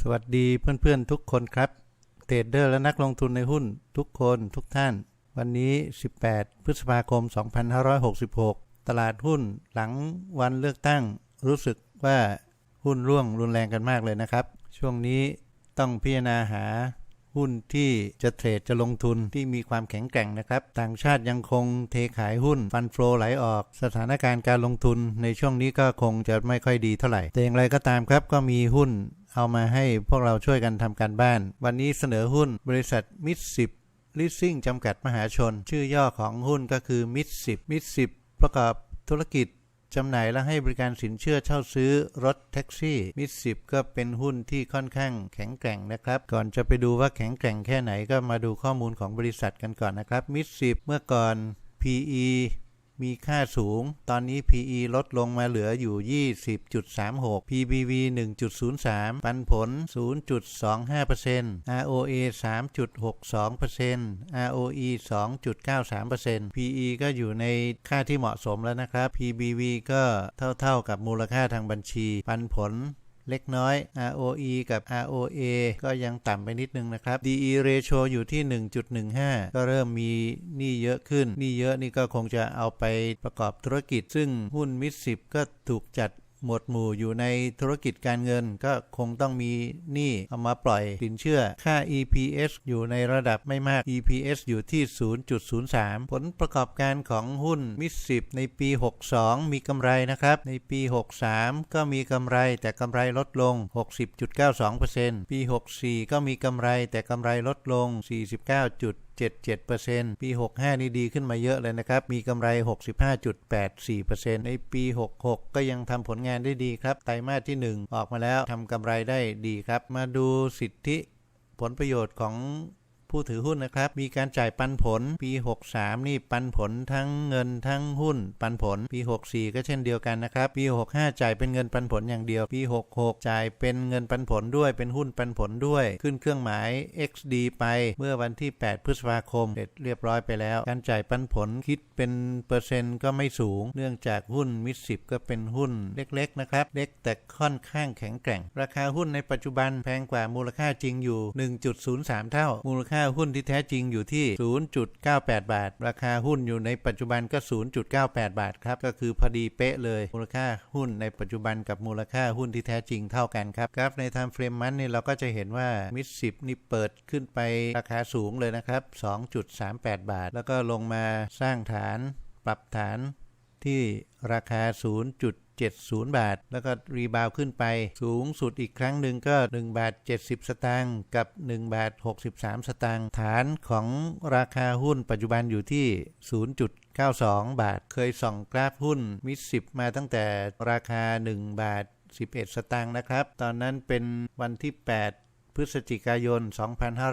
สวัสดีเพื่อนๆทุกคนครับ เทรดเดอร์และนักลงทุนในหุ้นทุกคนทุกท่าน วันนี้ 18 พฤษภาคม 2566 ตลาดหุ้นหลังวันเลือกตั้ง รู้สึกว่าหุ้นร่วงรุนแรงกันมากเลยนะครับ ช่วงนี้ต้องพิจารณาหาหุ้นที่จะเทรดจะลงทุนที่มีความแข็งแกร่งนะครับ ต่างชาติยังคงเทขายหุ้นฟันโฟลไหลออก สถานการณ์การลงทุนในช่วงนี้ก็คงจะไม่ค่อยดีเท่าไหร่ แต่อย่างไรก็ตามครับก็มีหุ้น เอามาให้พวกเราช่วยกันทำการบ้าน วันนี้เสนอหุ้นบริษัทมิดสิบลิสซิ่งจำกัดมหาชน ชื่อย่อของหุ้นก็คือมิดสิบมิดสิบประกอบธุรกิจจำหน่ายและให้บริการสินเชื่อเช่าซื้อรถแท็กซี่ มิดสิบก็เป็นหุ้นที่ค่อนข้างแข็งแกร่งนะครับ ก่อนจะไปดูว่าแข็งแกร่งแค่ไหนก็มาดูข้อมูลของบริษัทกันก่อนนะครับ มิดสิบเมื่อก่อน PE มีค่าสูง ตอนนี้ PE ลดลงมาเหลืออยู่ 20.36 PBV 1.03 ปันผล 0.25% ROA 3.62% ROE 2.93% PE ก็อยู่ในค่าที่เหมาะสมแล้วนะครับ PBV ก็เท่าๆกับมูลค่าทางบัญชี ปันผล เล็กน้อย ROE กับ ROA ก็ยังต่ำไปนิดนึงนะครับ DE ratio อยู่ที่ 1.15 ก็เริ่มมีหนี้เยอะขึ้นหนี้เยอะนี่ก็คงจะเอาไปประกอบธุรกิจ ซึ่งหุ้นมิดสิบก็ถูกจัด หมวดหมู่อยู่ในธุรกิจการเงินก็คงต้องมีหนี้เอามาปล่อยสินเชื่อค่า EPS อยู่ในระดับไม่มาก EPS อยู่ที่ 0.03 ผลประกอบการของหุ้นมิดสิบในปี 62 มีกำไรนะครับ ในปี 63 ก็มีกำไรแต่กำไรลดลง 60.92%ปี 64 ก็มีกำไรแต่กำไรลดลง 49. 77%ปี 65 นี่ดีขึ้นมาเยอะเลยนะครับ มีกำไร 65.84%ในปี 66 ก็ยังทำผลงานได้ดีครับ ไตรมาสที่ 1 ออกมาแล้วทำกำไรได้ดีครับ มาดูสิทธิผลประโยชน์ของ ผู้ถือหุ้นนะครับ มีการจ่ายปันผลปี 63 นี่ปันผลทั้งเงินทั้งหุ้นปันผลปี 64 ก็เช่นเดียวกันนะครับ ปี 65 จ่ายเป็นเงินปันผลอย่างเดียว ปี 66 จ่ายเป็นเงินปันผลด้วยเป็นหุ้นปันผลด้วย ขึ้นเครื่องหมาย XD ไปเมื่อวันที่ 8 พฤษภาคมเสร็จเรียบร้อยไปแล้ว การจ่ายปันผลคิดเป็นเปอร์เซ็นต์ก็ไม่สูง เนื่องจากหุ้นมิดสิบก็เป็นหุ้นเล็กๆนะครับ เล็กแต่ค่อนข้างแข็งแกร่ง ราคาหุ้นในปัจจุบันแพงกว่ามูลค่าจริงอยู่ 1.03 เท่า มูลค่าาหุ้นที่แท้จริงอยู่ที่ 0.98 บาท ราคาหุ้นอยู่ในปัจจุบันก็ 0.98 บาทครับ ก็คือพอดีเป๊ะเลย มูลค่าหุ้นในปัจจุบันกับมูลค่าหุ้นที่แท้จริงเท่ากันครับกราฟในทางเฟรมมันเนี่ยเราก็จะเห็นว่ามิดสิบนี่เปิดขึ้นไปราคาสูงเลยนะครับ 2.38 บาท แล้วก็ลงมาสร้างฐานปรับฐานที่ราคา 0.7 1.708 แล้วก็รีบาวขึ้นไป สูงสุดอีกครั้งหนึ่งก็1บาท70 สตางค์กับ1บาท63 สตางค์ฐานของราคาหุ้นปัจจุบันอยู่ที่ 0.92 บาท เคยส่องกราฟหุ้นมิสิบมาตั้งแต่ราคา 1 บาท 11 สตางค์นะครับ ตอนนั้นเป็นวันที่ 8พฤศจิกายน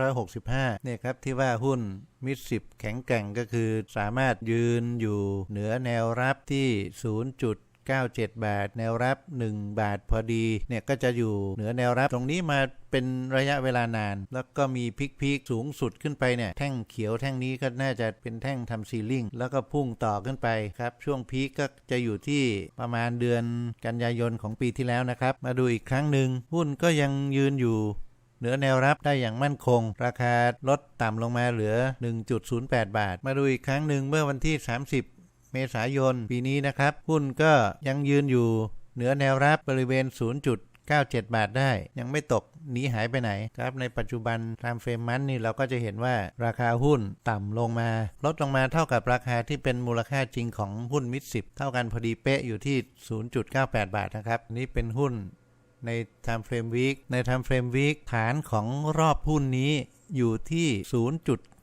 2565 เนี่ยครับที่ว่าหุ้นมิสิบแข็งแกร่งก็คือสามารถยืนอยู่เหนือแนวรับที่ 0 978 แนวรับ 1 บาทพอดีเนี่ยก็จะอยู่เหนือแนวรับตรงนี้มาเป็นระยะเวลานาน แล้วก็มีพิกๆสูงสุดขึ้นไปเนี่ยแท่งเขียวแท่งนี้ก็น่าจะเป็นแท่งทำซีลิงแล้วก็พุ่งต่อขึ้นไปครับช่วงพีกก็จะอยู่ที่ประมาณเดือนกันยายนของปีที่แล้วนะครับ มาดูอีกครั้งหนึ่งหุ้นก็ยังยืนอยู่เหนือแนวรับได้อย่างมั่นคง ราคาลดต่ำลงมาเหลือ 1.08 บาท มาดูอีกครั้งหนึ่งเมื่อวันที่ 30 เมษายนปีนี้นะครับ หุ้นก็ยังยืนอยู่เหนือแนวรับบริเวณ 0.97 บาทได้ ยังไม่ตกหนีหายไปไหนครับในปัจจุบันตามเฟรมมันนี่เราก็จะเห็นว่าราคาหุ้นต่ำลงมา ลดลงมาเท่ากับราคาที่เป็นมูลค่าจริงของหุ้นมิดสิบเท่ากันพอดีเป๊ะอยู่ที่ 0.98 บาทนะครับ นี่เป็นหุ้นใน Time Frame Week ใน Time Frame Week ฐานของรอบหุ้นนี้อยู่ที่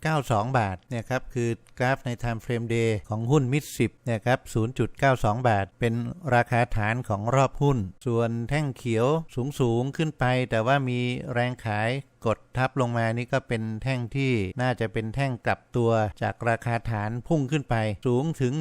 0.92 บาทเนี่ยครับคือกราฟใน Time Frame Day ของหุ้นมิด10เนี่ยครับ 0.92 บาท เป็นราคาฐานของรอบหุ้น ส่วนแท่งเขียวสูงสูงขึ้นไป แต่ว่ามีแรงขายกดทับลงมานี่ก็เป็นแท่งที่น่าจะเป็นแท่งกลับตัวจากราคาฐานพุ่งขึ้นไป สูงถึง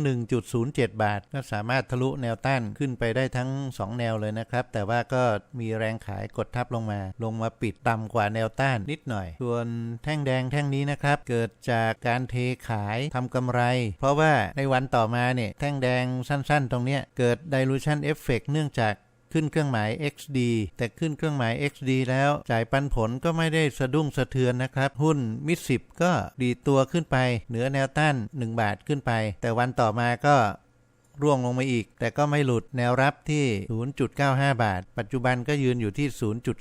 1.07 บาท ก็สามารถทะลุแนวต้านขึ้นไปได้ทั้ง 2 แนวเลยนะครับ แต่ว่าก็มีแรงขายกดทับลงมา ลงมาปิดต่ำกว่าแนวต้านนิดหน่อย ส่วนแท่งแดงแท่งนี้นะครับ เกิดจากการเทขายทำกำไร เพราะว่าในวันต่อมาเนี่ยแท่งแดงสั้นๆ ตรงเนี้ยเกิด dilution effect เนื่องจาก ขึ้นเครื่องหมาย XD แต่ขึ้นเครื่องหมาย XD แล้วจ่ายปันผลก็ไม่ได้สะดุ้งสะเทือนนะครับ หุ้นมิดสิบก็ดีตัวขึ้นไป เหนือแนวต้าน 1 บาทขึ้นไป แต่วันต่อมาก็ร่วงลงมาอีก แต่ก็ไม่หลุดแนวรับที่ 0.95 บาท ปัจจุบันก็ยืนอยู่ที่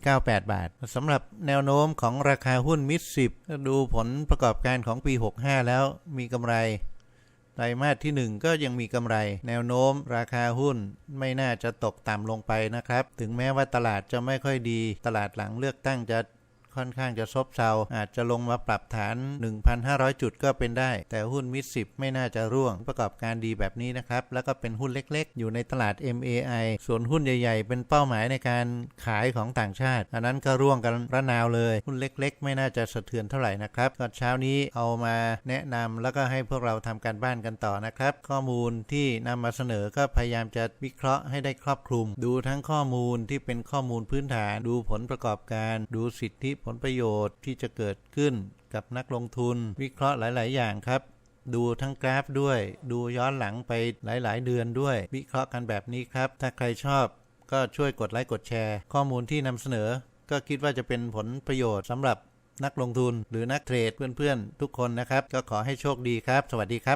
0.98 บาทสำหรับแนวโน้มของราคาหุ้นมิดสิบดูผลประกอบการของปี 65 แล้วมีกำไร ไตรมาสที่ 1 ก็ยังมีกำไร แนวโน้ม ราคาหุ้น ไม่น่าจะตกต่ำลงไปนะครับ ถึงแม้ว่าตลาดจะไม่ค่อยดี ตลาดหลังเลือกตั้งจะ ค่อนข้างจะซบเซาอาจจะลงมาปรับฐาน 1,500 จุดก็เป็นได้ แต่หุ้นมิดสิบไม่น่าจะร่วงประกอบการดีแบบนี้นะครับ แล้วก็เป็นหุ้นเล็กๆ อยู่ในตลาด MAI ส่วนหุ้นใหญ่ๆ เป็นเป้าหมายในการขายของต่างชาติ อันนั้นก็ร่วงกันระนาวเลย หุ้นเล็กๆ ไม่น่าจะสะเทือนเท่าไหร่นะครับก็เช้านี้เอามาแนะนำแล้วก็ให้พวกเราทำการบ้านกันต่อนะครับ ข้อมูลที่นำมาเสนอก็พยายามจะวิเคราะห์ให้ได้ครอบคลุม ดูทั้งข้อมูลที่เป็นข้อมูลพื้นฐาน ดูผลประกอบการ ดูสิทธิผลประโยชน์ที่จะเกิดขึ้นกับนักลงทุน วิเคราะห์หลาย ๆ อย่างครับ ดูทั้งกราฟด้วย ดูย้อนหลังไปหลาย ๆ เดือนด้วย วิเคราะห์กันแบบนี้ครับ ถ้าใครชอบก็ช่วยกดไลค์กดแชร์ ข้อมูลที่นำเสนอ ก็คิดว่าจะเป็นผลประโยชน์สำหรับนักลงทุนหรือนักเทรดเพื่อน ๆ ทุกคนนะครับ ก็ขอให้โชคดีครับ สวัสดีครับ